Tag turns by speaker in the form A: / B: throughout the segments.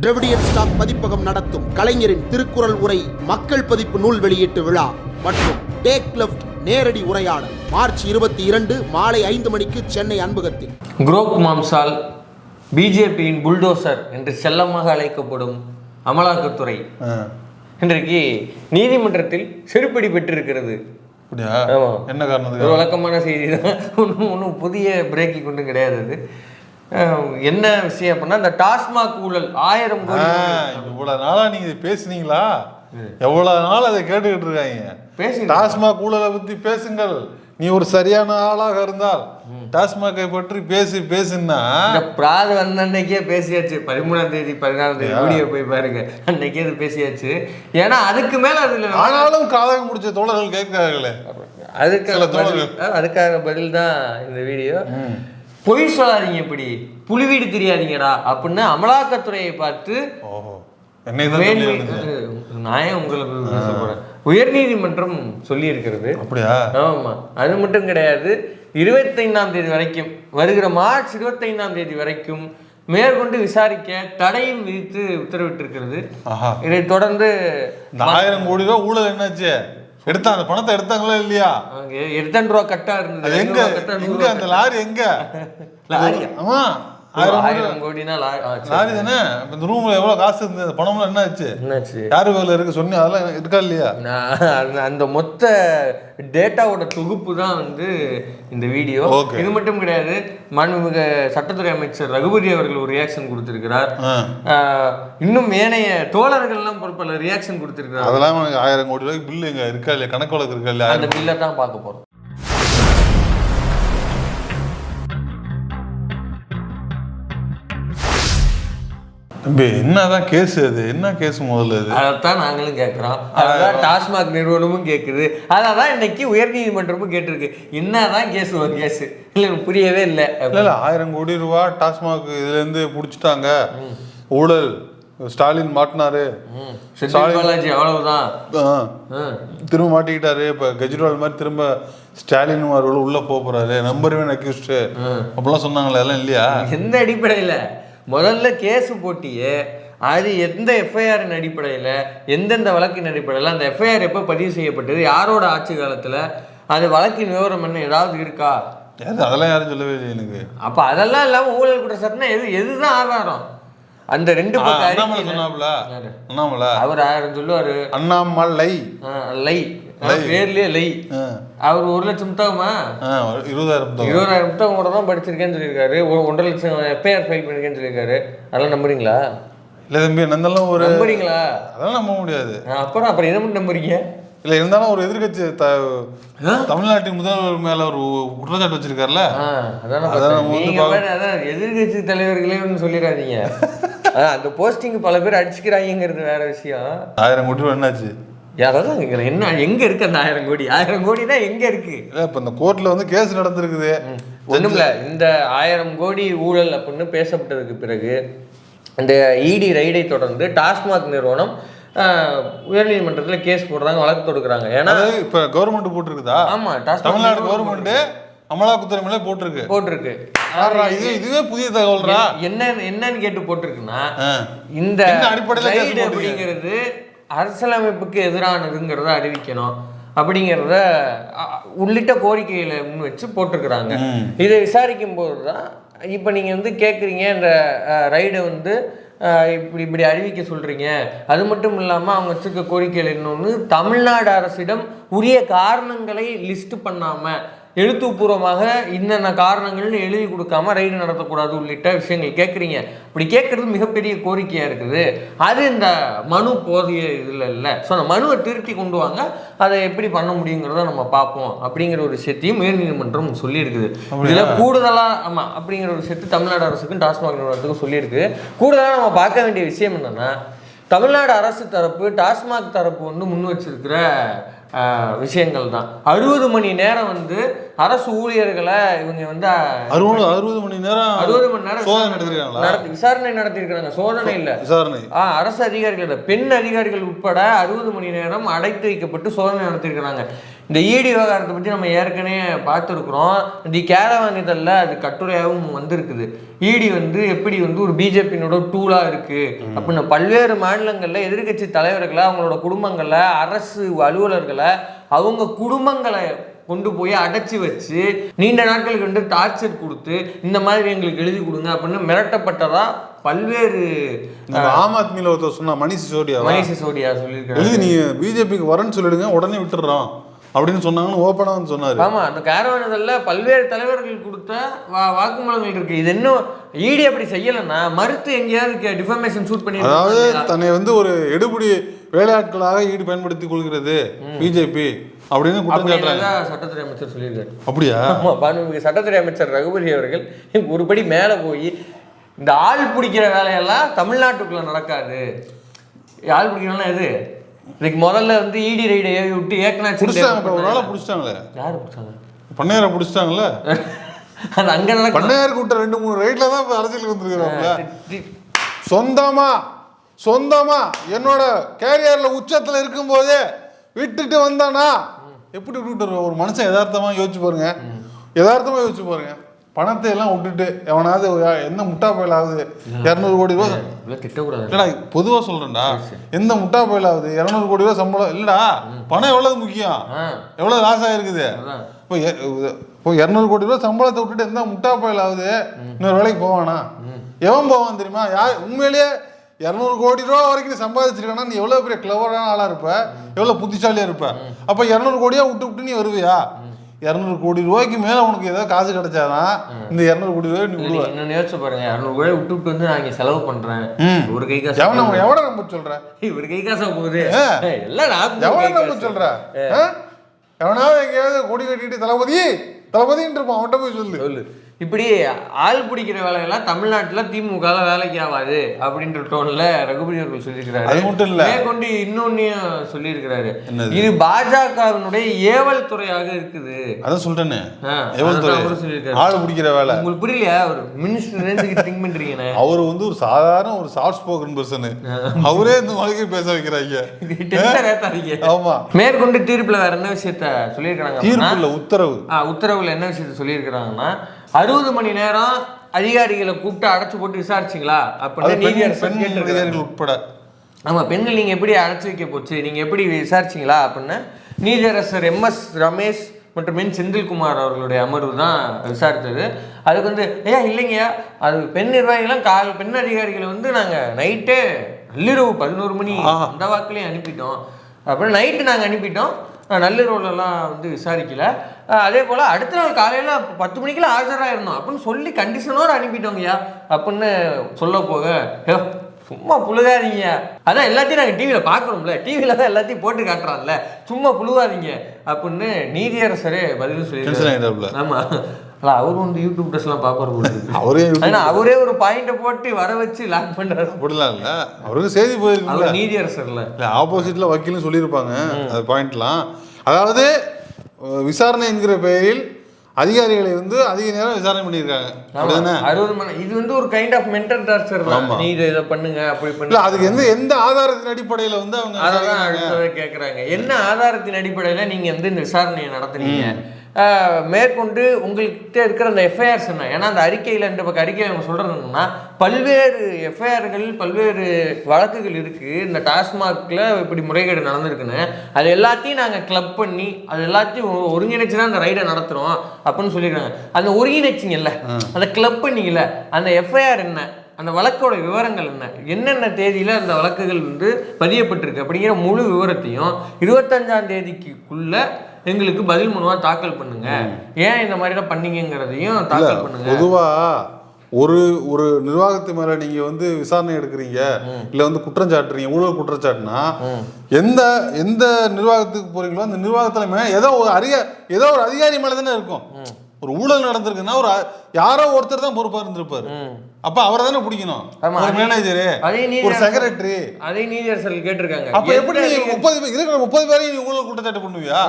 A: Dravidian stock பதிப்பகம் நடத்தும் கலைஞரின் திருக்குறள் உரை மக்கள் பதிப்பு நூல் வெளியீட்டு விழா மற்றும் டேக் லெஃப்ட் நேரடி உரையாடல். மார்ச் இருபத்தி இரண்டு மாலை ஐந்து மணிக்கு சென்னை அன்பகத்தில்.
B: குரோக் மாம்சால் பிஜேபியின் புல்டோசர் என்று செல்லமாக அழைக்கப்படும் அமலாக்கத்துறை. இன்றைக்கு நீதிமன்றத்தில் செருப்படி பெற்றிருக்கிறது.
C: என்ன
B: ஒரு
C: காரணத்துக்கு
B: வழக்கமான செய்தி தான் ஒன்றும் ஒன்றும் புதிய பிரேக்கிங் ஒன்றும் கிடையாது அது. என்ன விஷயம் அப்படின்னா இந்த டாஸ்மாக் ஊழல் ஆயிரம்
C: இவ்வளவு நாளா நீங்க பேசுனீங்களா? எவ்வளவு நாள் அதை கேட்டுக்கிட்டு இருக்காங்க?
B: பேசி
C: டாஸ்மாக் ஊழலை பத்தி பேசுங்கள். நீ ஒரு சரியான ஆளாக இருந்தால் டாஸ்மாகை பற்றி பேசி பேசுனா
B: பிராத வந்த அன்னைக்கே பேசியாச்சு. பதிமூணாம் தேதி பதினாலாம் தேதி வீடியோ போய் பாருங்க. அன்னைக்கே அது பேசியாச்சு. ஏன்னா அதுக்கு மேல அதுல
C: ஆனாலும் காதகம் முடிச்ச தோழர்கள் கேட்கிறார்களே.
B: அதுக்காக. அதுக்காக பதில் தான் இந்த வீடியோ. பொய் சொல்லாதீங்க இப்படி. புலிவீடு தெரியாதீங்கடா அப்படின்னு அமலாக்கத்துறையை பார்த்து. நான் உங்களுக்கு பேச போறேன்? உயர்நீதிமன்றம் சொல்லி இருக்கிறது.
C: அப்படியா?
B: ஆமா. அது மட்டும் கிடையாது. இருபத்தைந்தாம் தேதி வரைக்கும் வருகிற மார்ச் இருபத்தைந்தாம் தேதி வரைக்கும் மேற்கொண்டு விசாரிக்க தடையும் விதித்து உத்தரவிட்டிருக்கிறது. இதைத் தொடர்ந்து
C: ஆயிரம் கோடி ரூபாய் ஊழல் என்னாச்சு? எடுத்தா அந்த பணத்தை எடுத்தாங்களா இல்லையா?
B: எத்தனை ரூபா கட்டா இருந்தது.
C: எங்க? எங்க? அந்த லாரி எங்க? ஆமா. ஆயிரம் கோடி.
B: ஆயிரம் கோடினா.
C: லாரி தானே? இந்த ரூம்ல எவ்வளவு காசு இருந்தது? பணம்லாம் என்ன ஆச்சு?
B: என்னாச்சு?
C: யாரு வேலை இருக்கு சொன்னி அதெல்லாம் இருக்கா இல்லையா?
B: அந்த- மொத்த டேட்டாவோட தொகுப்பு தான் வந்து இந்த வீடியோ. இது மட்டும் கிடையாது. மாண்புமிகு சட்டத்துறை அமைச்சர் ரகுபதி அவர்கள் ஒரு ரியாக்ஷன் கொடுத்திருக்கிறார். இன்னும் ஏனைய தோழர்கள்லாம் ஒரு பல ரியாக்ஷன் கொடுத்திருக்கிறார்.
C: அதெல்லாம் ஆயிரம் கோடி ரூபாய்க்கு பில்லு எங்க இருக்கா இல்லையா? கணக்கு வழக்கு இருக்கா இல்லையா?
B: அந்த பில்லை தான் பார்க்க போறோம்.
C: தம்பி என்னதான் கேஸ் அது? என்ன கேஸ் முதல்ல இது?
B: அதைத்தான் நாங்களும் கேட்குறோம். அதான் டாஸ்மாக் நிறுவனமும் கேட்குது அதான் இன்னைக்கு உயர்நீதிமன்றமும் கேட்டிருக்கு. என்னதான் கேஸ் ஒரு கேஸ் இல்லை புரியவே இல்லை.
C: இல்ல இல்ல ஆயிரம் கோடி ரூபா டாஸ்மாக் இதுல இருந்து புடிச்சிட்டாங்க ஊழல். ஸ்டாலின் மாட்டினாரு.
B: பாலாஜி அவ்வளவுதான்.
C: திரும்ப மாட்டிக்கிட்டாரு. இப்ப கெஜ்ரிவால் மாதிரி திரும்ப ஸ்டாலின் அவர்கள் உள்ள போறாரு. நம்பர் ஒன் அக்யூஸ்ட் அப்படிலாம் சொன்னாங்களே அதெல்லாம் இல்லையா?
B: எந்த அடிப்படையில்? முதல்ல கேஸ் போட்டியே அது எந்த எஃப்ஐஆரின் அடிப்படையில் எந்தெந்த வழக்கின் அடிப்படையில் அந்த எஃப்ஐஆர் எப்போ பதிவு செய்யப்பட்டது யாரோட ஆட்சி காலத்தில் அது வழக்கின் விவரம் என்ன ஏதாவது இருக்கா?
C: அதெல்லாம் யாரும் சொல்லவே இல்லை எனக்கு.
B: அப்போ அதெல்லாம் இல்லாமல் ஊழல் குற்றச்சாட்டுனா எது எதுதான் ஆதாரம்? அந்த ரெண்டு
C: அண்ணாமலை சொன்னாப்ல? அண்ணாமலை.
B: அவர் ஆயிரம் சொல்லுவாரு.
C: அண்ணாமலை.
B: லை. பேர்லயே லை. அவர் ஒரு லட்சம் புத்தகமா
C: இருபதாயிரம்.
B: இருபதாயிரம் புத்தகம் கூட தான் படிச்சிருக்கேன்னு சொல்லியிருக்காரு. ஒன்றரை லட்சம் எஃப்ஐஆர் ஃபைல் பண்ணிருக்கேன்னு சொல்லியிருக்காரு. அதெல்லாம் நம்புறீங்களா?
C: இல்ல தம்பி நந்தெல்லாம் ஒரு
B: நம்புறீங்களா?
C: அதெல்லாம் நம்ப முடியாது.
B: அப்புறம் அப்புறம் என்ன மட்டும் நம்புறீங்க?
C: இல்ல இருந்தாலும் ஒரு எதிர்க்கட்சி த- தமிழ்நாட்டின் முதல்வர் மேல ஒரு குற்றச்சாட்டு வச்சிருக்காருல்ல.
B: அதானே
C: அதான்
B: பார்த்தேன்.
C: நம்ம வந்து
B: நீங்க பாரு, அதான் எதிர்க்கட்சி தலைவர்களே ஒன்றும் சொல்லிடாதீங்க அந்த போஸ்டிங் பல பேர் அடிச்சுக்கிறாங்கிறது வேற விஷயம்.
C: ஆயிரம் கோடி என்னாச்சு?
B: யாராவது என்ன எங்க இருக்கு அந்த ஆயிரம் கோடி? ஆயிரம் கோடினா எங்க இருக்கு?
C: இப்ப இந்த கோர்ட்ல வந்து கேஸ் நடந்திருக்குது.
B: ஒண்ணுமில்ல. இந்த ஆயிரம் கோடி ஊழல் அப்படின்னு பேசப்பட்டதுக்கு பிறகு இந்த இடி ரைடை தொடர்ந்து டாஸ்மாக் நிறுவனம் உயர்நீதிமன்றத்துல கேஸ் போடுறாங்க வழக்கு தொடுக்குறாங்க. ஏன்னா
C: இப்ப கவர்மெண்ட் போட்டிருக்குதா?
B: ஆமா டாஸ்மாக்
C: தமிழ்நாடு
B: நிறுவனம்
C: கவர்மெண்ட் அமலாக்கத்துறை மேல போட்டிருக்கு.
B: போட்டிருக்கு.
C: இது இதுவே புதிய தகவல்ரா
B: என்ன என்னன்னு கேட்டு போட்டிருக்குன்னா. இந்த
C: அடிப்படையில?
B: அப்படிங்கிறது அரசியலமைப்புக்கு எதிரானதுங்கிறத அறிவிக்கணும் அப்படிங்கிறத உள்ளிட்ட கோரிக்கைகளை முன் வச்சு போட்டிருக்கிறாங்க. இதை விசாரிக்கும் போது தான் இப்போ நீங்கள் வந்து கேட்குறீங்க இந்த ரைடை வந்து இப்படி இப்படி அறிவிக்க சொல்கிறீங்க அது மட்டும் இல்லாமல் அவங்க வச்சிருக்க கோரிக்கைகள் இன்னொன்று தமிழ்நாடு அரசிடம் உரிய காரணங்களை லிஸ்ட் பண்ணாமல் எழுத்துப்பூர்வமாக இன்னென்ன காரணங்கள்னு எழுதி கொடுக்காம ரைடு நடத்தக்கூடாது உள்ளிட்ட விஷயங்கள் கேட்குறீங்க இப்படி கேட்குறது மிகப்பெரிய கோரிக்கையாக இருக்குது. அது இந்த மனு போதிய இதில் இல்லை. ஸோ அந்த மனுவை திருத்தி கொண்டு வாங்க. அதை எப்படி பண்ண முடியுங்கிறத நம்ம பார்ப்போம் அப்படிங்கிற ஒரு விஷயத்தையும் உயர்நீதிமன்றம் சொல்லியிருக்குது. இதில் கூடுதலாக ஆமாம் அப்படிங்கிற ஒரு விஷயத்தை தமிழ்நாடு அரசுக்கும் டாஸ்மாக் நிறுவனத்துக்கும் சொல்லியிருக்கு. கூடுதலாக நம்ம பார்க்க வேண்டிய விஷயம் என்னென்னா தமிழ்நாடு அரசு தரப்பு டாஸ்மாக் தரப்பு வந்து முன் வச்சிருக்கிற விஷயங்கள் தான். அறுபது மணி நேரம் வந்து அரசு ஊழியர்களை இவங்க வந்து
C: அறுபது அறுபது மணி நேரம்
B: அறுபது மணி நேரம்
C: சோதனை நடத்திருக்காங்களா?
B: நடத்தி விசாரணை நடத்தியிருக்கிறாங்க. சோதனை இல்லை.
C: விசாரணை.
B: ஆ அரசு அதிகாரிகள் இல்ல, பெண் அதிகாரிகள் உட்பட அறுபது மணி நேரம் அடைத்து வைக்கப்பட்டு சோதனை நடத்தியிருக்கிறாங்க. இந்த ஈடி விவகாரத்தை பற்றி நம்ம ஏற்கனவே பார்த்துருக்குறோம். தி கேரவான் இதழில் அது கட்டுரையாகவும் வந்திருக்குது. ஈடி வந்து எப்படி வந்து ஒரு பிஜேபியினோட டூலாக இருக்குது அப்படின்னு பல்வேறு மாநிலங்களில் எதிர்க்கட்சி தலைவர்களை அவங்களோட குடும்பங்களை அரசு அலுவலர்களை அவங்க குடும்பங்களை கொண்டு போய் அடைச்சி வச்சு நீண்ட நாட்களுக்கு வந்து டார்ச்சர் கொடுத்து இந்த மாதிரி எங்களுக்கு எழுதி கொடுங்க அப்படின்னு மிரட்டப்பட்டதா பல்வேறு
C: ஆம் ஆத்மியில ஒருத்தர் சொன்னா மணிஷ் சிசோடியா
B: மணிஷ் சிசோடியா சொல்லியிருக்காரு
C: எழுதி நீங்க பிஜேபிக்கு வரேன்னு சொல்லிடுங்க உடனே விட்டுடுறோம் அப்படின்னு சொன்னாங்கன்னு ஓப்பனா வந்து சொன்னாரு.
B: ஆமா அந்த கேரவானதில் பல்வேறு தலைவர்கள் கொடுத்த வா வாக்குமூலங்கள் இருக்கு. இது இன்னும் ஈடி அப்படி செய்யலைன்னா மறுத்து எங்கேயாவது டிஃபர்மேஷன் சூட் பண்ணி
C: அதாவது தன்னை வந்து ஒரு எடுபடி வேலையாட்களாக ஈடு பயன்படுத்தி கொள்கிறது பிஜேபி அப்படின்னு குற்றம் சாட்டுறாங்க.
B: சட்டத்துறை அமைச்சர் சொல்லியிருக்காரு.
C: அப்படியா?
B: ஆமா பானுமிகு சட்டத்துறை அமைச்சர் ரகுபதி அவர்கள் ஒருபடி மேலே போய் இந்த ஆள் பிடிக்கிற வேலையெல்லாம் தமிழ்நாட்டுக்குள்ள நடக்காது. ஆள் பிடிக்கிறோம்னா எது? இதுக்கு முதல்ல வந்து இடி ரைடை ஏவி விட்டு ஏக்கநாத்
C: புடிச்சிட்டாங்க இப்ப ஒரு ஆளை புடிச்சிட்டாங்களே?
B: யாரு பிடிச்சாங்க?
C: பண்ணையாரை புடிச்சிட்டாங்கல்ல?
B: அது அங்க நடக்கும்.
C: பண்ணையாருக்கு விட்ட ரெண்டு மூணு ரைட்ல தான் இப்ப அரசியலுக்கு வந்திருக்கிறாங்க சொந்தமா சொந்தமா என்னோட கேரியர்ல உச்சத்துல இருக்கும்போதே விட்டுட்டு வந்தானா? எப்படி விட்டுட்டு? ஒரு மனுஷன் யதார்த்தமா யோசிச்சு பாருங்க. யதார்த்தமா யோசிச்சு பாருங்க. பணத்தை எல்லாம் விட்டுட்டு எவனாவது எந்த முட்டா பயலாவது இரநூறு கோடி ரூபா
B: திட்டக்கூடாது.
C: இல்லடா பொதுவா சொல்றேன்டா. எந்த முட்டா பயலாவது இரநூறு கோடி ரூபா சம்பளம் இல்லடா பணம் எவ்வளவு முக்கியம்?
B: ஆ.
C: எவ்வளவு லாஸ் ஆயிருக்குது?
B: அதான்.
C: இப்போ இப்போ இரநூறு கோடி ரூபா சம்பளத்தை விட்டுட்டு எந்த முட்டா பயலாவது இன்னொரு வேலைக்கு போவானா? எவன் போவான் தெரியுமா? யார் உண்மையிலேயே இரநூறு கோடி ரூபா வரைக்கும் நீ சம்பாதிச்சிருக்கானா நீ எவ்வளவு பெரிய கிளவரான ஆளா இருப்ப? எவ்வளவு புத்திசாலியா இருப்ப? அப்ப இரநூறு கோடியா விட்டு விட்டு நீ வருவியா? இரநூறு கோடி ரூபாய்க்கு மேல உனக்கு ஏதாவது காசு கிடைச்சாதான் இந்த இரநூறு கோடி ரூபாய் நீ விடுவ.
B: இன்னொன்று யோசிச்சு பாருங்க இரநூறு ரூபாய் விட்டு விட்டு வந்து நான் இங்க செலவு பண்றேன். ஒரு கை காசு
C: எவனை எவனை நம்ப சொல்ற?
B: இவர் கை காசா போகுது. எல்லாம் நான்
C: எவனை
B: கை
C: நம்ப ஆ? எவனாவது எங்கேயாவது கொடி கட்டிட்டு தளபதி தளபதின்னு இருப்பான். அவன்கிட்ட போய் சொல்லு.
B: சொல்லு. இப்படி ஆள் பிடிக்கிற வேலையெல்லாம் தமிழ்நாட்டுல திமுக வேலைக்கு ஆகாது அப்படின்ற டோன்ல ரகுபதி அவர்கள் சொல்லியிருக்கிறாரு.
C: அது மட்டும் இல்ல.
B: மேற்கொண்டு இன்னொன்னையும் சொல்லியிருக்கிறாரு? இது பாஜகவினுடைய ஏவல் துறையாக இருக்குது.
C: அதான் சொல்றேனே
B: ஆ,
C: எவ்வளவு
B: அதான்
C: துறை. ஆள் பிடிக்கிற வேலை.
B: உங்களுக்கு புரியலையா? ஒரு மினிஸ்டர் திங்க் பண்றீங்கண்ணே
C: அவர் வந்து ஒரு சாதாரண ஒரு சாஃப்ட் ஸ்போக்கன் பர்சன் அவரே இந்த மொழிக்கு பேச வைக்கிறாங்க. ஆமா.
B: மேற்கொண்டு தீர்ப்புல வேற என்ன விஷயத்த சொல்லியிருக்கிறாங்க அப்படின்னா,
C: தீர்ப்பு இல்ல உத்தரவு.
B: உத்தரவுல என்ன விஷயத்த சொல்லியிருக்கிறாங்கன்னா அறுபது மணி நேரம் அதிகாரிகளை கூப்பிட்டு அடைச்சு போட்டு விசாரிச்சிங்களா? அப்படின்னு நீதியரசர்
C: உட்பட.
B: ஆமா பெண்கள் நீங்க எப்படி அடைச்சு வைக்க போச்சு? நீங்க எப்படி விசாரிச்சீங்களா? அப்படின்னு நீதியரசர் எம் எஸ் ரமேஷ் மற்றும் என் செந்தில்குமார் அவர்களுடைய அமர்வு தான் விசாரித்தது. அதுக்கு வந்து ஏன் இல்லைங்கய்யா அது பெண் நிர்வாகிகளாம் கால் பெண் அதிகாரிகளை வந்து நாங்கள் நைட்டே நள்ளிரவு பதினோரு மணி. அந்த வாக்குலேயும் அனுப்பிட்டோம். அப்புறம் நைட்டு நாங்கள் அனுப்பிட்டோம். நள்ளிரவுலலாம் வந்து விசாரிக்கல. அதே போல் அடுத்த நாள் காலையில் பத்து மணிக்கெல்லாம் ஆஜராயிருந்தோம் அப்படின்னு சொல்லி கண்டிஷனோடு அனுப்பிட்டோங்கய்யா. அப்படின்னு சொல்ல போக சும்மா புழுகாதீங்க. அதான் எல்லாத்தையும் நாங்கள் டிவியில் பார்க்குறோம்ல டிவியில் தான் எல்லாத்தையும் போட்டு காட்டுறான்ல. சும்மா புழுகாதீங்க அப்படின்னு நீதியரசரே பதில் சொல்லி ஆமாம் இல்லை அவரும் வந்து யூடியூப் ட்ரெஸ்லாம் பார்ப்பாரு.
C: அவரே
B: ஆனா அவரே ஒரு பாயிண்ட்டை போட்டு வர வச்சு லாக் பண்றாரு.
C: அப்படிலாம் இல்ல அவருக்கு செய்தி போயிருக்குல்ல
B: அவர் நீதியரசர்ல.
C: இல்ல ஆப்போசிட்ல வக்கீலும் சொல்லியிருப்பாங்க அது பாயிண்ட்லாம் அதாவது அஹ், விசாரணை என்கிற பெயரில் அதிகாரிகளை வந்து அதிக நேரம் விசாரணை பண்ணியிருக்காங்க.
B: அறுபது மணி இது வந்து ஒரு கைண்ட் ஆஃப் மென்டல் டார்ச்சர் தான். நீ இதை இதை பண்ணுங்க அப்படி பண்ணுங்க.
C: அதுக்கு எந்த எந்த ஆதாரத்தின் அடிப்படையில வந்து அவங்க
B: அதான் கேட்குறாங்க என்ன ஆதாரத்தின் அடிப்படையில் நீங்க வந்து இந்த விசாரணையை நடத்துனீங்க? ஆஹ், மேற்கொண்டு உங்கள்கிட்ட இருக்கிற அந்த எஃப்ஐஆர்ஸ் என்ன ஏன்னா அந்த அறிக்கையில் இந்த பக்கம் அறிக்கையில் அவங்க என்னன்னா பல்வேறு எஃப்ஐஆர்கள் பல்வேறு வழக்குகள் இருக்கு. இந்த டாஸ்மாக்ல இப்படி முறைகேடு நடந்திருக்குன்னு. அது எல்லாத்தையும் நாங்கள் கிளப் பண்ணி அது எல்லாத்தையும் ஒருங்கிணைச்சு தான் அந்த ரைடை நடத்துறோம் அப்படின்னு சொல்லியிருக்காங்க. அந்த ஒருங்கிணைச்சிங்கல்ல அந்த கிளப் பண்ணீங்கல்ல அந்த எஃப்ஐஆர் என்ன அந்த வழக்கோட விவரங்கள் என்ன என்னென்ன தேதியில் அந்த வழக்குகள் வந்து பதியப்பட்டிருக்கு அப்படிங்கிற முழு விவரத்தையும் இருபத்தஞ்சாம் தேதிக்குள்ள எங்களுக்கு பதில் மனுவா தாக்கல் பண்ணுங்க. ஏன் இந்த மாதிரிலாம் பண்ணீங்கங்கிறதையும்
C: இல்ல
B: தாக்கல் பண்ணுங்க.
C: பொதுவா ஒரு ஒரு நிர்வாகத்து மேல நீங்க வந்து விசாரணை எடுக்கிறீங்க இல்ல வந்து குற்றம் சாட்டுறீங்க ஊழல் குற்றச்சாட்டுனா எந்த எந்த நிர்வாகத்துக்கு போறீங்களோ அந்த நிர்வாகத்துல ஏதோ ஒரு அதிக ஏதோ ஒரு அதிகாரி மேல தானே இருக்கும் ஒரு ஊழல் நடந்திருக்குன்னா ஒரு யாரோ ஒருத்தர் தான் பொறுப்பா இருந்திருப்பாரு. அப்ப அவரை தானே பிடிக்கணும்? ஒரு மேனேஜரு ஒரு செக்ரட்டரி
B: அதே நீதியரசர்கள் கேட்டிருக்காங்க.
C: அப்ப எப்படி நீ முப்பது பேர் இருக்கிற முப்பது பேரையும் நீ ஊழல் குற்றச்சாட்டு பண்ணுவியா?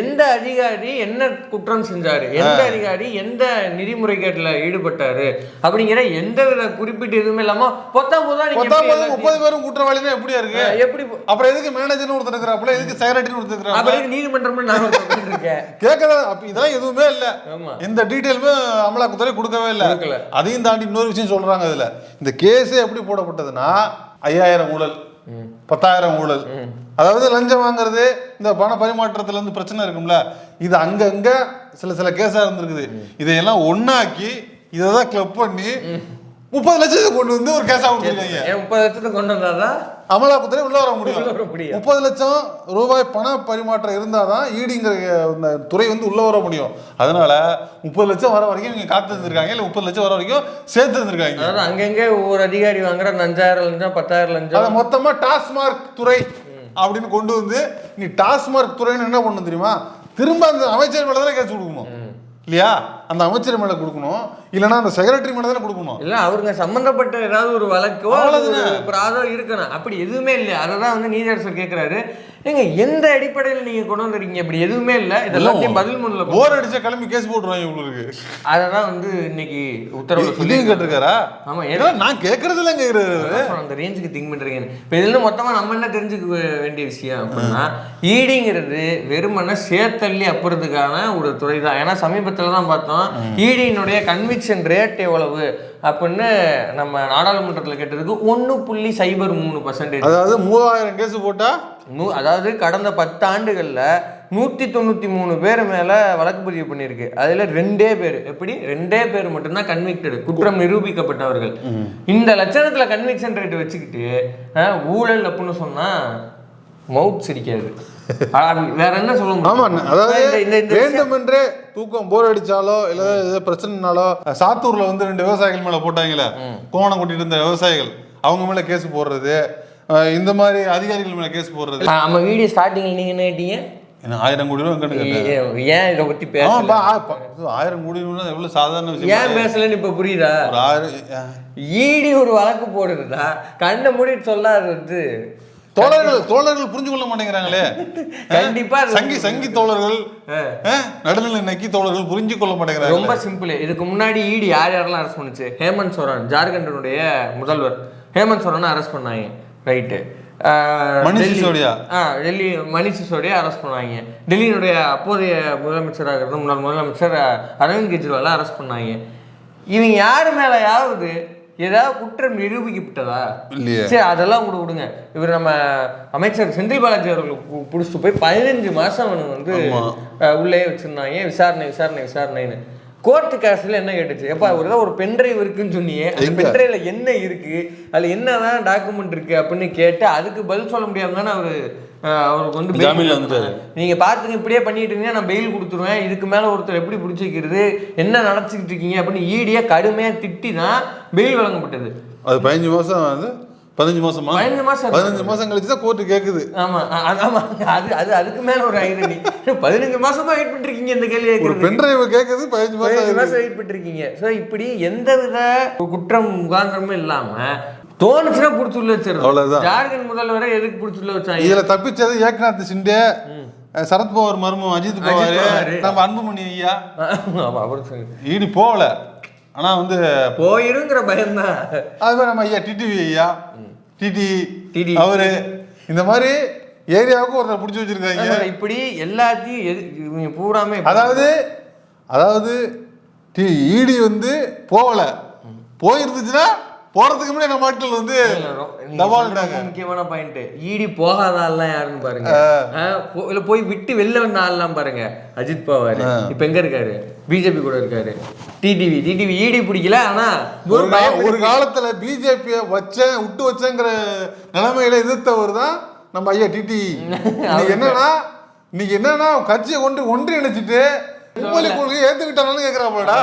B: எந்த அதிகாரி என்ன குற்றம் செஞ்சாரு? எந்த அதிகாரி எந்த நிதி முறைகேட்டுல ஈடுபட்டாரு? அப்படிங்கிற எந்த வித குறிப்பிட்டு எதுவுமே இல்லாம பொத்தாம் போதா நீங்க
C: பத்தாம் போது முப்பது பேரும் குற்றவாளினா எப்படியா இருக்கு?
B: எப்படி
C: அப்புறம் எதுக்கு மேனேஜர்னு ஒருத்தர் இருக்கிறாப்புல? எதுக்கு செக்ரட்டரி ஒருத்தர் இருக்கிறாப்புல?
B: அப்படி நீதிமன்றம்னு நான் இருக்கேன்
C: கேட்கறது? அப்ப இதெல்லாம் எதுவுமே இல்ல. எந்த டீட்டெயிலுமே அமலாக்கத்துறை கொடுக்கவே இல்ல. அதையும் தாண்டி இன்னொரு விஷயம் சொல்றாங்க இதுல. இந்த கேஸே எப்படி போடப்பட்டதுன்னா ஐயாயிரம் ஊழல் பத்தாயிரம் ஊழல். அதாவது லஞ்சம் வாங்குறது இந்த பண பரிமாற்றத்துல இருந்து பிரச்சனை இருக்கும்ல. இது அங்கங்க சில சில கேஸா இருந்திருக்குது. இதையெல்லாம் ஒண்ணாக்கி இதை தான் கிளப் பண்ணி முப்பது லட்சத்தை கொண்டு வந்து ஒரு கேஸா
B: ஏன் முப்பது லட்சத்தை கொண்டு வந்தாதான்?
C: அமலாக்கத்துறை உள்ள வர முடியும். முப்பது லட்சம் ரூபாய் பண பரிமாற்றம் இருந்தாதான் ஈடிங்கிற இந்த துறை வந்து உள்ள வர முடியும். அதனால முப்பது லட்சம் வர வரைக்கும் இவங்க காத்து இருந்திருக்காங்க இல்ல முப்பது லட்சம் வர வரைக்கும் சேர்த்து இருந்திருக்காங்க
B: அதாவது அங்கங்க ஒவ்வொரு அதிகாரி வாங்குற அஞ்சாயிரம் லஞ்சம் பத்தாயிரம்
C: அதை
B: லஞ்சம்
C: மொத்தமா டாஸ்மார்க் துறை அப்படின்னு கொண்டு வந்து நீ டாஸ்மார்க் துறைன்னு என்ன பண்ணணும் தெரியுமா? திரும்ப அந்த அமைச்சர் மேல தானே கேஸ் கொடுக்கணும் இல்லையா? அந்த அமைச்சர் மேல கொடுக்கணும். இல்லைன்னா அந்த செக்ரட்டரி மேல தானே கொடுக்கணும்.
B: இல்ல அவருங்க சம்பந்தப்பட்ட ஏதாவது ஒரு வழக்கோ
C: அவ்வளவுதானே.
B: ஒரு பிராதம் இருக்கணும். அப்படி எதுவுமே இல்லை அதை தான் வந்து நீதியரசர் கேட்கிறாரு ஏங்க எந்த அடிப்படையில் நீங்க கொண்டு வந்திருக்கீங்க? இப்படி எதுவுமே இல்லை. இதெல்லாத்தையும் பதில் முன்னில்
C: போர் அடிச்ச கிளம்பி கேஸ் போட்டுருவாங்க உங்களுக்கு
B: அதை தான் வந்து இன்னைக்கு உத்தரவுல சொல்லி
C: இதையும் கேட்டிருக்காரா?
B: ஆமா
C: ஏன்னா நான் கேட்கறது
B: சொல்றேன், அந்த ரேஞ்சுக்கு திங்க் பண்றீங்க இப்போ இதுல மொத்தமா நம்ம என்ன தெரிஞ்சுக்க வேண்டிய விஷயம் அப்படின்னா ஈடிங்கிறது வெறுமனே சேர்த்தள்ளி அப்புறதுக்கான ஒரு துறை தான் ஏன்னா சமீபத்துல தான் பார்த்தோம் ஈடியினுடைய கன்விக்ஷன் ரேட் எவ்வளவு? அப்படின்னு நம்ம நாடாளுமன்றத்துல கேட்டதுக்கு ஒண்ணு புள்ளி சைபர் மூணு பர்சன்டேஜ்
C: அதாவது மூவாயிரம் கேஸ் போட்டா?
B: நூ அதாவது கடந்த பத்து ஆண்டுகள்ல நூத்தி தொண்ணூத்தி மூணு பேர் மேல வழக்கு பதிவு பண்ணியிருக்கு. அதுல ரெண்டே பேர். எப்படி? ரெண்டே பேர் மட்டும்தான் கன்விக்டடு குற்றம் நிரூபிக்கப்பட்டவர்கள். இந்த லட்சணத்துல கன்விக்ஷன் ரேட் வச்சுக்கிட்டு ஊழல் அப்படின்னு சொன்னா மவுத் சிரிக்காது. வேற என்ன சொல்ல முடியும்?
C: ஆமா அதாவது வேண்டுமென்றே தூக்கம் போர் அடிச்சாலோ இல்ல ஏதோ பிரச்சனைனாலோ சாத்தூர்ல வந்து ரெண்டு விவசாயிகள் மேல போட்டாங்களே கோவணம் கூட்டிட்டு இருந்த விவசாயிகள் அவங்க மேல கேஸ் போடுறது இந்த மாதிரி அதிகாரிகள் மேல கேஸ் போடுறது.
B: நம்ம வீடியோ ஸ்டார்டிங்ல நீங்க என்ன கேட்டீங்க?
C: ஆயிரம் கோடி ரூபா
B: ஏன் இதை பத்தி பேச
C: ஆமாப்பா, ஆ, ப- இது ஆயிரம் கோடி ரூபா எவ்வளவு சாதாரண
B: ஏன்
C: விஷயம்
B: பேசலன்னு இப்ப புரியுதா?
C: ஒரு ஆயிரம்
B: ஈடி ஒரு வழக்கு போடுறதா? கண்ணை மூடிட்டு சொல்லாது வந்து
C: தோழர்கள் தோழர்கள் புரிஞ்சு கொள்ள மாட்டேங்கிறாங்களே.
B: கண்டிப்பா
C: சங்கி சங்கி தோழர்கள். நடுநிலை நக்கி தோழர்கள் புரிஞ்சு கொள்ள மாட்டேங்கிறாங்க
B: ரொம்ப சிம்பிள் இதுக்கு முன்னாடி ஈடி யார் யாரெல்லாம் அரெஸ்ட் பண்ணுச்சு? ஹேமந்த் சோரன் ஜார்க்கண்டினுடைய முதல்வர். ஹேமந்த் சோரனை அரெஸ்ட் பண்ணாங்க. ரைட்டு
C: மணிஷ் சிசோடியா.
B: டெல்லி மணிஷ் சிசோடியா அரெஸ்ட் பண்ணாங்க டெல்லியினுடைய அப்போதைய முதலமைச்சராக இருந்த முன்னாள் முதலமைச்சர் அரவிந்த் கெஜ்ரிவாலை அரெஸ்ட் பண்ணாங்க. இவங்க யார் மேலேயாவது ஏதாவது குற்றம் நிரூபிக்கப்பட்டதா?
C: இல்லையே.
B: சரி அதெல்லாம் கூட விடுங்க இவர் நம்ம அமைச்சர் செந்தில் பாலாஜி அவர்கள் பு- புடிச்சிட்டு போய் பதினஞ்சு மாசம் அவனை வந்து உள்ளே வச்சிருந்தாங்க. விசாரணை விசாரணை விசாரணைன்னு. கோர்ட்டு கேஸ்ல என்ன கேட்டுச்சு? எப்பா ஒரு ஏதோ ஒரு பென்ட்ரைவ் இருக்குன்னு சொன்னியே. அந்த? பென்ட்ரைவ்ல என்ன இருக்கு? அதுல என்னதான் டாக்குமெண்ட் இருக்கு அப்படின்னு கேட்டு அதுக்கு பதில் சொல்ல முடியாம தானே அவரு அவருக்கு வந்து
C: ஜாமீன்ல
B: கொடுத்தாங்க. நீங்க பாத்துங்க இப்படியே பண்ணிட்டு இருந்தீங்கன்னா நான் பெயில் கொடுத்துருவேன் இதுக்கு மேல ஒருத்தர் எப்படி பிடிச்சி வைக்கிறது என்ன நடந்துக்கிட்டு இருக்கீங்க அப்படின்னு ஈடியா கடுமையா திட்டி தான் பெயில் வழங்கப்பட்டது
C: அது பதினஞ்சு மாசம் வந்து பதினஞ்சு மாசமா
B: பதினஞ்சு மாசம்.
C: பதினஞ்சு மாசம் கழிச்சு தான் கோர்ட்டு கேக்குது
B: ஆமா ஆமா அது அது அதுக்கு மேல ஒரு ஐரணி பதினஞ்சு மாசமா வெயிட் பண்ணிருக்கீங்க இந்த கேள்வி
C: ஒரு
B: கேட்கறதுக்கு.
C: பென்ட்ரைவ் கேக்குது பதினஞ்சு மாசம்.
B: மாசம் வெயிட் பண்ணிருக்கீங்க ஸோ இப்படி எந்தவித குற்றம் முகாந்திரமும் இல்லாம தோணுச்சுன்னா புடிச்சு உள்ள வச்சிருந்தோம்
C: அவ்வளவுதான்.
B: ஜார்க்கண்ட் முதல்வரை எதுக்கு புடிச்சு உள்ள வச்சாங்க?
C: இதுல தப்பிச்சது ஏக்நாத் சிண்டே சரத்பவார் மர்மம் அஜித் பவார். நம்ம அன்புமணி ஐயா.
B: அவரு.
C: ஈடி போகல. ஆனா வந்து
B: போயிருங்கிற பயம்தான்.
C: அது மாதிரி நம்ம ஐயா டிடிவி ஐயா டிடி
B: TTV.
C: அவரு இந்த மாதிரி ஏரியாவுக்கு ஒருத்தர் பிடிச்சி வச்சிருக்காங்க.
B: இப்படி எல்லாத்தையும் பூராமே
C: அதாவது அதாவது டி ஈடி வந்து போகல. போயிருந்துச்சுன்னா போறதுக்கு முன்னாடி நம்ம ஆட்கள் வந்து தபால்ட்டாங்க
B: முக்கியமான பாயிண்ட் ஈடி போகாத ஆள்லாம் யாருன்னு பாருங்க. இல்ல போய் விட்டு வெளில வந்த ஆள்லாம் பாருங்க. அஜித் பவார். இப்ப எங்க இருக்காரு? பிஜேபி கூட இருக்காரு. டிடிவி டிடிவி ஈடி பிடிக்கல ஆனா
C: ஒரு காலத்துல பிஜேபிய வச்சேன் விட்டு வச்சேங்கிற நிலைமையில எதிர்த்தவர் தான் நம்ம ஐயா டிடி இன்னைக்கு என்னன்னா இன்னைக்கு என்னன்னா கட்சியை கொண்டு ஒன்றி இணைச்சிட்டு மும்மொழி கொள்கையை ஏத்துக்கிட்டானு கேக்குறாப்படா.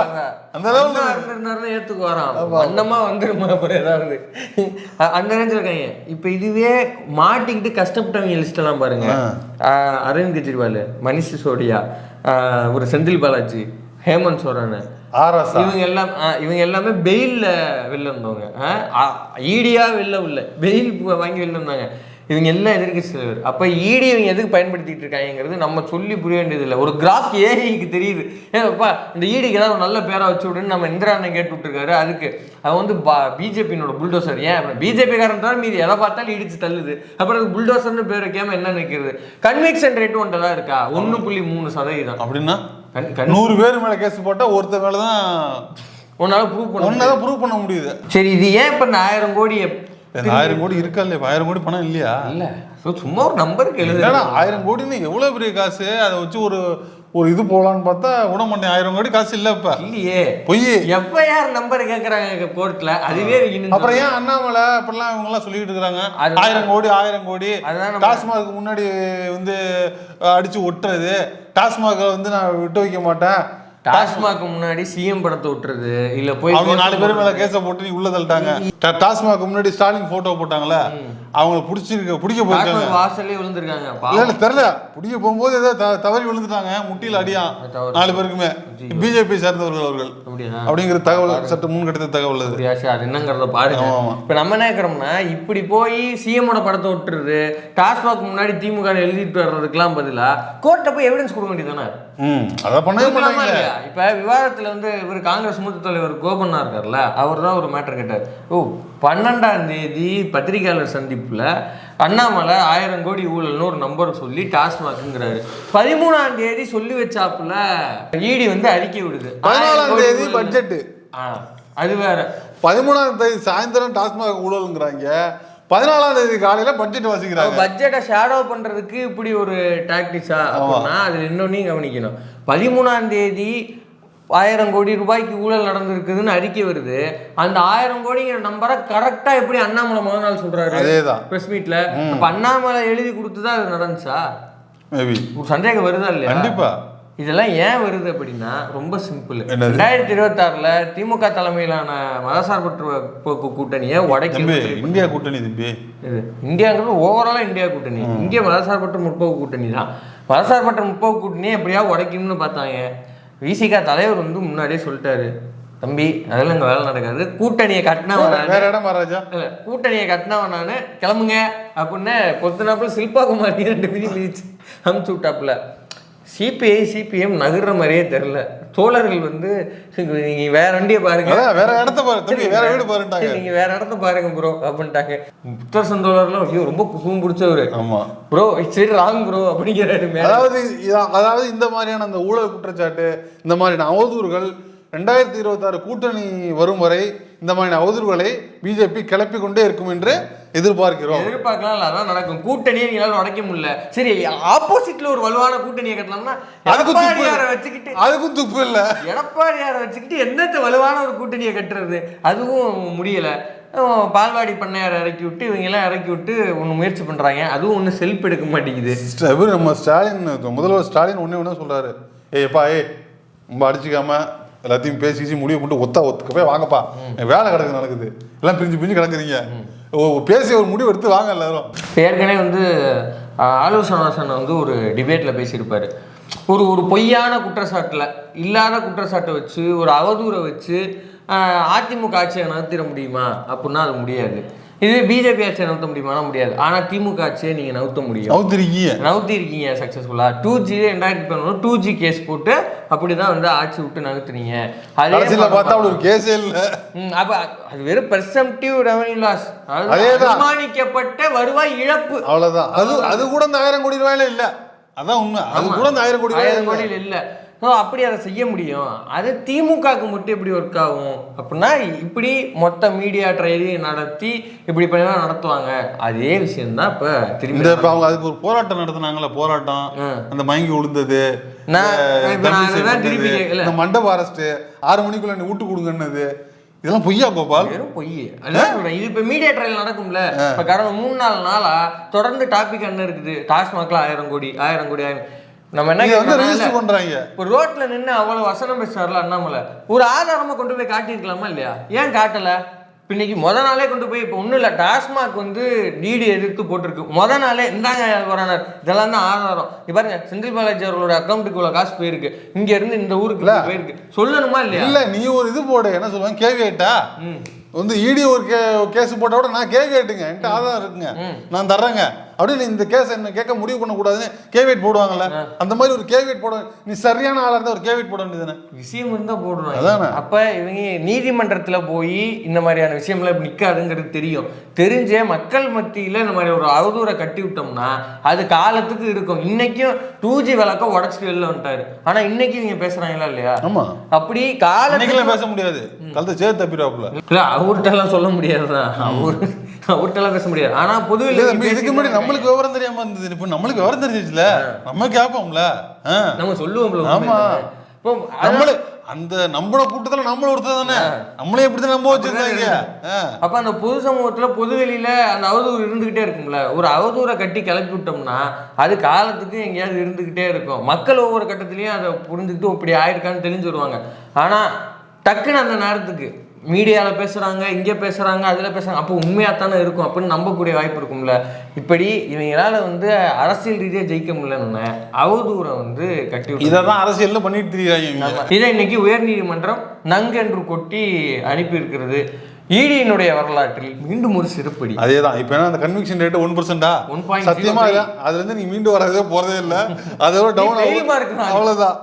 C: அந்த அளவுக்கு
B: இருந்திருந்தாருன்னா ஏத்துக்கு வரான் அண்ணமா வந்துருமா அப்புறம் ஏதாவது? அந்த ரேஞ்சில் இருக்காங்க இப்ப இதுவே மாட்டிக்கிட்டு கஷ்டப்பட்டவங்க லிஸ்ட் எல்லாம் பாருங்க. அரவிந்த் கெஜ்ரிவால் மணிஷ் சிசோடியா ஒரு செந்தில் பாலாஜி ஹேமந்த் சோரன்
C: ஆர்எஸ்
B: இவங்க எல்லாம் இவங்க எல்லாமே பெயில்ல வெளில இருந்தவங்க ஈடியா வெளில இல்ல பெயில் வாங்கி வெளில இருந்தாங்க இவங்க எல்லாம் எதிர்க்கட்சி தலைவர். அப்ப ஈடி இவங்க எதுக்கு பயன்படுத்திட்டு இருக்காங்கிறது நம்ம சொல்லி புரிய வேண்டியது இல்லை ஒரு கிராஃப் ஏஐக்கு தெரியுது. ஏப்பா இந்த ஈடிக்கு ஏதாவது ஒரு நல்ல பேரா வச்சு விடுன்னு நம்ம இந்திரா அண்ணன் கேட்டு விட்டுருக்காரு. அதுக்கு அவன் வந்து பிஜேபியோட புல்டோசர் ஏன் பிஜேபி காரன் தான் மீதி. எதை பார்த்தாலும் இடிச்சு தள்ளுது. அப்புறம் புல்டோசர்னு பேர் வைக்காம என்ன நிற்கிறது கன்விக்ஷன் ரேட் ஒன்றை தான் இருக்கா ஒன்று புள்ளி மூணு சதவீதம்.
C: அப்படின்னா நூறு பேர் மேல கேஸ் போட்டா ஒருத்தர் மேல தான்
B: உன்னால ப்ரூவ் பண்ண
C: ஒன்னதான் ப்ரூவ் பண்ண முடியுது.
B: சரி இது ஏன் இப்ப இந்த ஆயிரம் கோடி
C: ஆயிரம் கோடி இருக்கா இல்லையா? ஆயிரம் கோடி பணம் இல்லையா?
B: இல்ல. சும்மா ஒரு நம்பருக்கு எழுது
C: ஏன்னா ஆயிரம் கோடின்னு எவ்வளவு பெரிய காசு? அதை வச்சு ஒரு ஒரு இது போலான்னு பார்த்தா மாட்டேன். ஆயிரம் கோடி காசு இல்ல இப்ப.
B: இல்லையே.
C: பொய்
B: எஃப்ஐஆர் நம்பர் கேக்குறாங்க கோர்ட்ல அதுவே
C: அப்புறம் ஏன் அண்ணாமலை அப்படிலாம் இவங்க எல்லாம் சொல்லிட்டு இருக்காங்க
B: அது-
C: ஆயிரம் கோடி ஆயிரம் கோடி. டாஸ்மாக் முன்னாடி வந்து அடிச்சு ஒட்டுறது. டாஸ்மாக வந்து நான் விட்டு வைக்க மாட்டேன்.
B: டாஸ்மாக் முன்னாடி சிஎம் படத்தை விட்டுறது இல்ல போய்
C: அவங்க நாலு பேர் மேல கேஸ போட்டு நீ உள்ள தள்ளிட்டாங்க. டாஸ்மாக் முன்னாடி ஸ்டாலின் போட்டோ போட்டாங்கல்ல அவங்கள பிடிச்சிருக்க பிடிக்க போயிருக்காங்க
B: வாசல்லே விழுந்திருக்காங்க
C: இல்ல தெரியல பிடிக்க போகும்போது ஏதோ தவறி விழுந்துட்டாங்க முட்டியில் அடியான். நாலு பேருக்குமே. பிஜேபி சேர்ந்தவர்கள் அவர்கள். அப்படிங்கிற தகவல் சற்று முன் கிடைத்த தகவல் அது.
B: அது என்னங்கிறத பாருங்க. இப்ப நம்ம என்ன கேக்குறோம்னா இப்படி போய் சிஎமோட படத்தை விட்டுறது டாஸ்மாக் முன்னாடி திமுக எழுதிட்டு வர்றதுக்கெல்லாம் பதிலா கோர்ட்டை போய் எவிடன்ஸ் கொடுக்க வேண்டியதானே
C: ம் அதை பண்ணவே?
B: இப்ப விவாதத்துல வந்து இவர் காங்கிரஸ் மூத்த தலைவர் கோபண்ணா இருக்கார்ல அவர் தான் ஒரு மேட்டர் கேட்டார். ஓ பன்னெண்டாம் தேதி பத்திரிகையாளர் சந்திப்புல அண்ணாமலை ஆயிரம் கோடி ஊழல்னு ஒரு நம்பர் சொல்லி டாஸ்மாக்ங்கிறாரு. பதிமூணாம் தேதி சொல்லி வச்சாப்புல ஈடி வந்து அறிக்கை விடுது.
C: பதினாலாம் தேதி
B: ஊழல்.
C: பட்ஜெட்
B: ஆ, அது வேற.
C: பதிமூணாம் தேதி சாயந்தரம் டாஸ்மாக் ஊழலுங்கிறாங்க. பதினாலாம் தேதி காலையில பட்ஜெட் வாசிக்கிறாங்க.
B: பட்ஜெட்டை ஷேடோ பண்றதுக்கு இப்படி ஒரு டாக்டிக்ஸா அப்படின்னா அதுல இன்னொன்னையும் கவனிக்கணும். பதிமூணாம் தேதி ஆயிரம் கோடி ரூபாய்க்கு ஊழல் நடந்திருக்குதுன்னு அறிக்கை வருது. அந்த ஆயிரம் கோடிங்கிற நம்பரை கரெக்டா எப்படி அண்ணாமலை முதல் நாள் சொல்றாரு?
C: அதேதான்.
B: பிரஸ் மீட்ல அப்ப அண்ணாமலை எழுதி கொடுத்துதான் அது நடந்துச்சா?
C: மேபி
B: ஒரு சந்தேகம் வருதா இல்லையா?
C: கண்டிப்பா.
B: இதெல்லாம் ஏன் வருது அப்படின்னா ரொம்ப சிம்பிள்? ரெண்டாயிரத்தி இருபத்தாறுல திமுக தலைமையிலான மதசார்பற்ற போக்கு கூட்டணியை உடைக்க
C: இந்தியா கூட்டணி தம்பி.
B: இது இந்தியாங்கிறது ஓவராலாக இந்தியா கூட்டணி. இந்திய மதசார்பற்ற முற்போக்கு கூட்டணி தான் மதசார்பற்ற முற்போக்கு கூட்டணியை எப்படியா உடைக்கணும்னு பார்த்தாங்க. விசிகா தலைவர் வந்து முன்னாடியே சொல்லிட்டாரு தம்பி அதெல்லாம் இங்கே வேலை நடக்காது கூட்டணியை கட்டினவன்.
C: வேற இடம் மகாராஜா
B: இல்ல, கூட்டணியை கட்டினவன் நான் கிளம்புங்க அப்படின்னு பொத்துனாப்புல சில்பா குமாரி ரெண்டு மிதிச்சு அமுச்சு விட்டாப்புல சிபிஐ சிபிஎம் நகர்ற மாதிரியே தெரில தோழர்கள் வந்து நீங்க வேற வண்டியை பாருங்க.
C: வேற இடத்த பாரு தம்பி வேற வீடு பாருட்டாங்க
B: சரி, நீங்க வேற இடத்த பாருங்க ப்ரோ அப்படின்ட்டாங்க. புத்தர் சந்தோழர்லாம் ஐயோ ரொம்ப குசும் பிடிச்சவரு.
C: ஆமா.
B: ப்ரோ சரி ராங் ப்ரோ அப்படிங்கிறாரு மேல
C: அதாவது அதாவது இந்த மாதிரியான அந்த ஊழல் குற்றச்சாட்டு இந்த மாதிரியான அவதூறுகள் ரெண்டாயிரத்தி இருபத்தாறு கூட்டணி வரும் வரை இந்த மாதிரியான அவதூறுகளை பிஜேபி கிளப்பி கொண்டே இருக்கும் என்று எதிர்பார்க்கிறோம்.
B: எதிர்பார்க்கலாம் அதான் நடக்கும். கூட்டணியை நீங்களால உடைக்க முடியல. சரி ஆப்போசிட்ல ஒரு வலுவான கூட்டணியை கட்டலாம்னா
C: அதுக்கும் துப்பு
B: வச்சுக்கிட்டு?
C: அதுக்கும் துப்பு இல்ல.
B: எடப்பாடியாரை வச்சுக்கிட்டு என்னத்த வலுவான ஒரு கூட்டணியை கட்டுறது? அதுவும் முடியல. பால்வாடி பண்ணையாரை இறக்கி விட்டு இவங்க எல்லாம் இறக்கி விட்டு ஒன்று முயற்சி பண்றாங்க. அதுவும் ஒன்றும் செல்ஃப் எடுக்க மாட்டேங்குது.
C: நம்ம ஸ்டாலின் முதல்வர் ஸ்டாலின் ஒண்ணே ஒண்ணு சொல்றாரு. ஏய் எப்பா ஏய் ரொம்ப அடிச்சுக்காம எல்லாத்தையும் பேசி முடிவு போட்டு ஒத்தா ஒத்துக்க போய் வாங்கப்பா. வேலை கிடக்கு நடக்குது. எல்லாம் பிரிஞ்சு பிரிஞ்சு கிடக்குறீங்க. ஓ, பேசி ஒரு முடிவு எடுத்து வாங்க எல்லாரும்.
B: ஏற்கனவே வந்து ஆலோசனாசன் வந்து ஒரு டிபேட்டில் பேசியிருப்பாரு. ஒரு ஒரு பொய்யான குற்றச்சாட்டில் இல்லாத குற்றச்சாட்டை வச்சு ஒரு அவதூறை வச்சு அதிமுக ஆட்சியை நடத்திட முடியுமா? அப்படின்னா அது முடியாது. இது பிஜேபி ஆட்சியை நகர்த்த முடியுமானா முடியாது. ஆனால் திமுக ஆட்சியை நீங்கள் நகர்த்த முடியும்.
C: நவுத்திருக்கீங்க.
B: நகர்த்தி இருக்கீங்க சக்ஸஸ்ஃபுல்லாக டூ ஜி ரெண்டாயிரத்தி பதினொன்று டூ ஜி கேஸ் போட்டு அப்படி தான் வந்து ஆட்சி விட்டு நகர்த்துனீங்க. அதே
C: கடைசியில பார்த்தா ஒரு கேஸே இல்ல.
B: அப்ப அது வெறும் பெர்செப்டிவ் ரெவன்யூ லாஸ். அனுமானிக்கப்பட்ட வருவாய் இழப்பு.
C: அவ்வளவுதான். அது அது கூட இந்த ஆயிரம் கோடி ரூபாயில இல்ல. அதான் உண்மை. அது கூட இந்த ஆயிரம் கோடி ரூபாயில
B: ஆயிரம். கோடியில் இல்ல. ஸோ அப்படி அதை செய்ய முடியும். அது திமுகவுக்கு மட்டும் எப்படி ஒர்க் ஆகும்? அப்படின்னா இப்படி மொத்த மீடியா ட்ரையலையும் நடத்தி இப்படி பண்ணி தான் நடத்துவாங்க. அதே விஷயம்தான் இப்போ திரும்பி
C: இப்ப அவங்க அதுக்கு ஒரு போராட்டம் நடத்துனாங்கல்ல போராட்டம். அந்த மயங்கி விழுந்தது. மண்டப அரஸ்ட் ஆறு மணிக்குள்ள நீ விட்டு கொடுங்கன்னது. இதெல்லாம் பொய்யா கோபால்?
B: வெறும் பொய். அதான் சொல்றேன். இது இப்போ மீடியா ட்ரையல் நடக்கும்ல. இப்போ கடந்த மூணு நாலு நாளா தொடர்ந்து டாபிக் என்ன இருக்குது? டாஸ்மாக்ல ஆயிரம் கோடி ஆயிரம் கோடி ஆயிரம் நம்ம என்ன
C: வந்து ரெஜிஸ்டர் பண்றாங்க.
B: இப்போ ரோட்ல நின்று அவ்வளவு வசனம் பேசுறாருல அண்ணாமலை. ஒரு ஆதாரமா கொண்டு போய் காட்டியிருக்கலாமா இல்லையா? ஏன் காட்டல? இன்னைக்கு முத நாளே கொண்டு போய் இப்போ ஒன்றும் இல்லை டாஸ்மாக் வந்து டிடி எதிர்த்து போட்டிருக்கு. முத நாளே இந்தாங்க கொரோனர் இதெல்லாம் தான் ஆதாரம். இங்க பாருங்க செந்தில் பாலாஜி அவர்களோட அக்கௌண்ட்டுக்கு இவ்வளோ காசு போயிருக்கு. இங்க இருந்து இந்த ஊருக்கு போயிருக்கு. சொல்லணுமா இல்லையா?
C: இல்ல நீ ஒரு இது போடு என்ன சொல்லுவாங்க? கேவி ஐட்டா வந்து இடி ஒரு கே கேஸ் போட்ட விட நான் கேவி ஐட்டுங்க என்கிட்ட ஆதாரம் இருக்குங்க. நான் தர்றேங்க. அப்படியே நீ இந்த கேஸ் என்ன கேட்க முடிவு பண்ணக்கூடாதுன்னு கேவியட் போடுவாங்கல்ல. அந்த மாதிரி ஒரு கேவியட் போட நீ சரியான ஆளா இருந்தா ஒரு கேவியட் போட வேண்டியதுதானே?
B: விஷயம் இருந்தா போடுறாங்க
C: அதானே.
B: அப்ப இவங்க நீதிமன்றத்துல போய் இந்த மாதிரியான விஷயம்லாம் இப்ப நிக்காதுங்கிறது தெரியும். தெரிஞ்சே மக்கள் மத்தியில இந்த மாதிரி ஒரு அவதூறை கட்டி விட்டோம்னா அது காலத்துக்கு இருக்கும். இன்னைக்கும் டூ ஜி விளக்க உடச்சிட்டு வெளில வந்துட்டாரு. ஆனா இன்னைக்கு இவங்க பேசுறாங்களா இல்லையா?
C: ஆமா.
B: அப்படி காலத்துக்கு
C: பேச முடியாது. கழுத்தை சேர்த்து தப்பிடுவாப்புல.
B: இல்ல அவர்கிட்ட எல்லாம் சொல்ல முடியாதுதான். அவர் அவர்கிட்ட எல்லாம் பேச முடியாது. ஆனா பொதுவில்
C: இதுக்கு முன்னாடி நம்மளுக்கு விவரம் தெரியாம இருந்தது இப்ப நம்மளுக்கு விவரம் தெரிஞ்சிச்சுல? நம்ம கேட்போம்ல.
B: நம்ம சொல்லுவோம்ல
C: ஆமா.
B: இப்போ
C: நம்மளு அந்த நம்மளோட கூட்டத்துல நம்மள ஒருத்தர் தானே? நம்மளே இப்படிதான் நம்ப வச்சிருந்தாங்க.
B: அப்ப அந்த பொது சமூகத்துல பொதுவெளியில அந்த அவதூறு இருந்துகிட்டே இருக்கும்ல. ஒரு அவதூறை கட்டி கிளப்பி விட்டோம்னா அது காலத்துக்கு எங்கேயாவது இருந்துகிட்டே இருக்கும். மக்கள் ஒவ்வொரு கட்டத்திலயும் அதை புரிஞ்சுக்கிட்டு இப்படி ஆயிருக்கான்னு தெரிஞ்சு வருவாங்க. ஆனா டக்குன்னு அந்த நேரத்துக்கு மீடியாவில் பேசுகிறாங்க இங்கே பேசுகிறாங்க அதில் பேசுகிறாங்க அப்போ உண்மையாக தானே இருக்கும். அப்படின்னு நம்பக்கூடிய வாய்ப்பு இருக்கும்ல. இப்படி இவங்களால வந்து அரசியல் ரீதியாக ஜெயிக்க முடியலன்னு அவதூறை வந்து கட்டி விட்டு
C: இததான் அரசியல்ல பண்ணிட்டு திரியாங்க.
B: இதை இன்னைக்கு உயர்நீதிமன்றம் நங்கென்று கொட்டி அனுப்பியிருக்கிறது. ஈடியினுடைய வரலாற்றில் மீண்டும் ஒரு சிறுபடி
C: அதேதான். இப்ப என்ன அந்த கன்விக்ஷன் ரேட் ஒன் பர்சன்டா
B: 1.03.
C: சத்தியமா அதுதான். அதுல இருந்து நீ மீண்டு வரதே போறதே இல்ல. அதோட டவுன்
B: தான்.
C: அவ்வளவுதான்.